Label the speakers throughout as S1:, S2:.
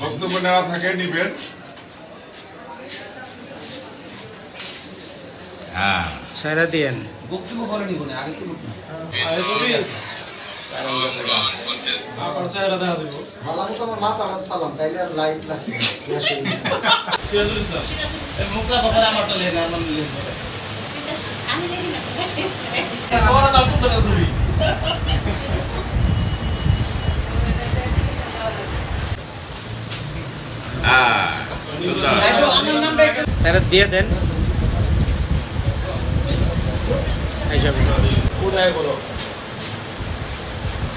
S1: বক্তব্য নেওয়া থাকে নিবেন।
S2: হ্যাঁ।
S3: সারা দিয়েন।
S4: আমার চেহারা দেখা দেবো সিরাজুল ইসলাম
S5: মুখলা বাবা আমার তো লেন আমার লেন
S6: আমি দেখি না
S4: আমার তো ছবি
S2: হ্যাঁ সুন্দর।
S3: সারা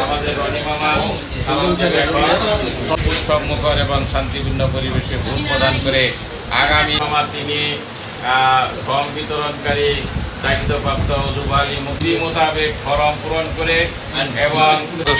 S2: আমাদের রনি আমাদের এখন উৎসব মুখর এবং শান্তিপূর্ণ পরিবেশে ভোট প্রদান করে আগামী মামা তিনি ফর্ম বিতরণকারী দায়িত্বপ্রাপ্ত যুবালী মুক্তি মোতাবেক ফর্ম পূরণ করে এবং
S7: যদি